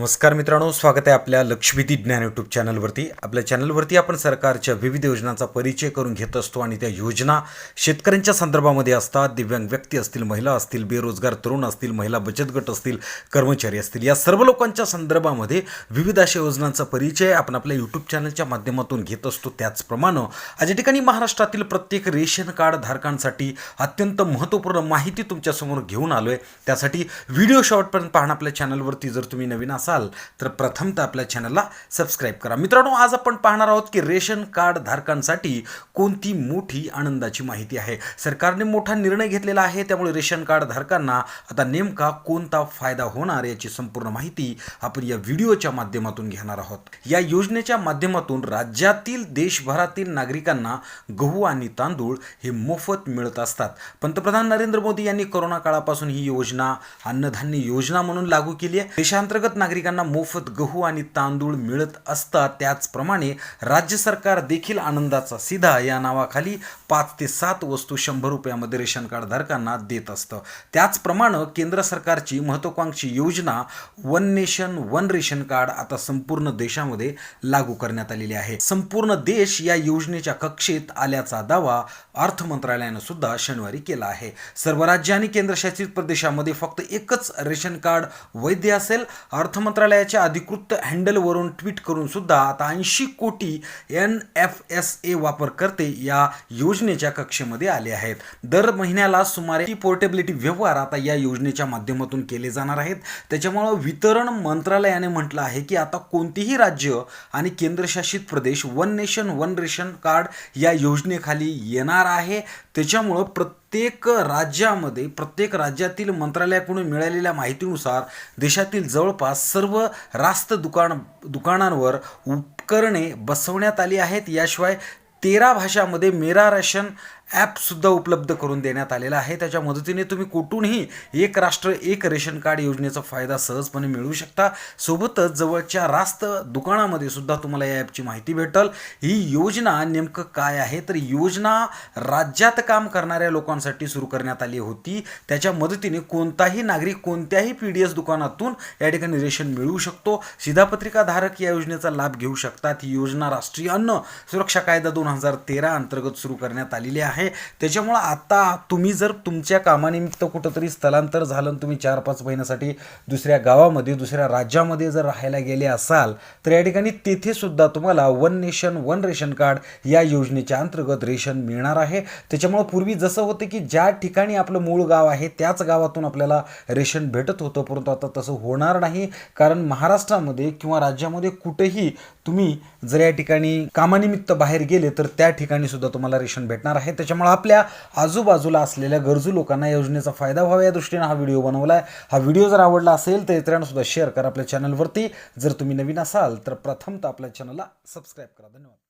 नमस्कार मित्रांनो स्वागत आहे आपल्या लक्ष्मीदी ज्ञान यूट्यूब चॅनलवरती आपल्या चॅनलवरती आपण सरकारच्या विविध योजनांचा परिचय करून घेत असतो आणि त्या योजना शेतकऱ्यांच्या संदर्भामध्ये असतात. दिव्यांग व्यक्ती असतील महिला असतील बेरोजगार तरुण असतील महिला बचत गट असतील कर्मचारी असतील या सर्व लोकांच्या संदर्भामध्ये विविध अशा योजनांचा परिचय आपण आपल्या यूट्यूब चॅनलच्या माध्यमातून घेत असतो. त्याचप्रमाणे आज या ठिकाणी महाराष्ट्रातील प्रत्येक रेशन कार्ड धारकांसाठी अत्यंत महत्त्वपूर्ण माहिती तुमच्यासमोर घेऊन आलो आहे त्यासाठी व्हिडिओ शॉर्टपर्यंत पाहणं आपल्या चॅनलवरती जर तुम्ही नवीन असाल तर प्रथमतः आपल्या चॅनलला सबस्क्राईब करा. मित्रांनो आज आपण पाहणार आहोत की रेशन कार्ड धारकांसाठी कोणती मोठी आनंदाची माहिती आहे? सरकारने मोठा निर्णय घेतलेला आहे त्यामुळे रेशन कार्ड धारकांना आता नेमका कोणता फायदा होणार याची संपूर्ण माहिती आपण या व्हिडिओच्या माध्यमातून घेणार आहोत. या योजनेच्या माध्यमातून राज्यातील देशभरातील नागरिकांना गहू आणि तांदूळ हे मोफत मिळत असतात. पंतप्रधान नरेंद्र मोदी यांनी कोरोना काळापासून ही योजना अन्नधान्य योजना म्हणून लागू केली आहे. देशांतर्गत नागरिकांना मोफत गहू आणि तांदूळ मिळत असतात. त्याचप्रमाणे राज्य सरकार देखील आनंदाचा सिधा या नावाखाली पाच ते सात वस्तू शंभर रुपयामध्ये रेशन कार्ड धारकांना देत असतं. त्याचप्रमाणे केंद्र सरकारची महत्वाकांक्षी योजना one nation one ration card आता संपूर्ण देशामध्ये लागू करण्यात आलेली आहे. संपूर्ण देश या योजनेच्या कक्षेत आल्याचा दावा अर्थ मंत्रालयानं सुद्धा शनिवारी केला आहे. सर्व राज्य आणि केंद्रशासित प्रदेशामध्ये फक्त एकच रेशन कार्ड वैध असेल अर्थ मंत्रालयाच्या अधिकृत हँडलवरून ट्विट करून सुद्धा आता ऐंशी कोटी एन एफ एस ए वापरकर्ते या योजनेच्या कक्षेमध्ये आले आहेत. दर महिन्याला सुमारे पोर्टेबिलिटी व्यवहार आता या योजनेच्या माध्यमातून केले जाणार आहेत. त्याच्यामुळं वितरण मंत्रालयाने म्हटलं आहे की आता कोणतेही राज्य आणि केंद्रशासित प्रदेश one nation one ration card या योजनेखाली येणार आहे. त्याच्यामुळं प्रत्येक प्रत्येक राज्यामध्ये प्रत्येक राज्यातील मंत्रालयाकडून मिळालेल्या माहितीनुसार देशातील जवळपास सर्व रास्त दुकान दुकानांवर उपकरणे बसवण्यात आली आहेत. याशिवाय तेरा भाषामध्ये मेरा राशन ॲपसुद्धा उपलब्ध करून देण्यात आलेला आहे. त्याच्या मदतीने तुम्ही कुठूनही एक राष्ट्र एक रेशन कार्ड योजनेचा फायदा सहजपणे मिळवू शकता. सोबतच जवळच्या रास्त दुकानामध्ये सुद्धा तुम्हाला या ॲपची माहिती भेटेल. ही योजना नेमकं काय आहे? तर योजना राज्यात काम करणाऱ्या लोकांसाठी सुरू करण्यात आली होती. त्याच्या मदतीने कोणताही नागरिक कोणत्याही पी डी एस दुकानातून या ठिकाणी रेशन मिळवू शकतो. सिधापत्रिकाधारक या योजनेचा लाभ घेऊ शकतात. ही योजना राष्ट्रीय अन्न सुरक्षा कायदा दोन हजार तेरा अंतर्गत सुरू करण्यात आलेली आहे. त्याच्यामुळं आता तुम्ही जर तुमच्या कामानिमित्त कुठंतरी स्थलांतर झालं आणि तुम्ही चार पाच महिन्यासाठी दुसऱ्या गावामध्ये दुसऱ्या राज्यामध्ये जर राहायला गेले असाल तर या ठिकाणी तेथे सुद्धा तुम्हाला one nation one ration card या योजनेच्या अंतर्गत रेशन मिळणार आहे. त्याच्यामुळं पूर्वी जसं होतं की ज्या ठिकाणी आपलं मूळ गाव आहे त्याच गावातून आपल्याला रेशन भेटत होतं परंतु आता तसं होणार नाही. कारण महाराष्ट्रामध्ये किंवा राज्यामध्ये कुठेही तुम्ही जर या ठिकाणी कामानिमित्त बाहेर गेले तर त्या ठिकाणी सुद्धा तुम्हाला रेशन भेटणार आहे. त्याच्यामुळे आपल्या आजूबाजूला असलेल्या गरजू लोकांना या योजनेचा फायदा व्हावा या दृष्टीने हा व्हिडिओ बनवला आहे हा व्हिडिओ जर आवडला असेल तर इतरांना सुद्धा शेअर करा आपल्या चॅनलवरती जर तुम्ही नवीन असाल तर प्रथमतः आपल्या चॅनलला सबस्क्राईब करा. धन्यवाद.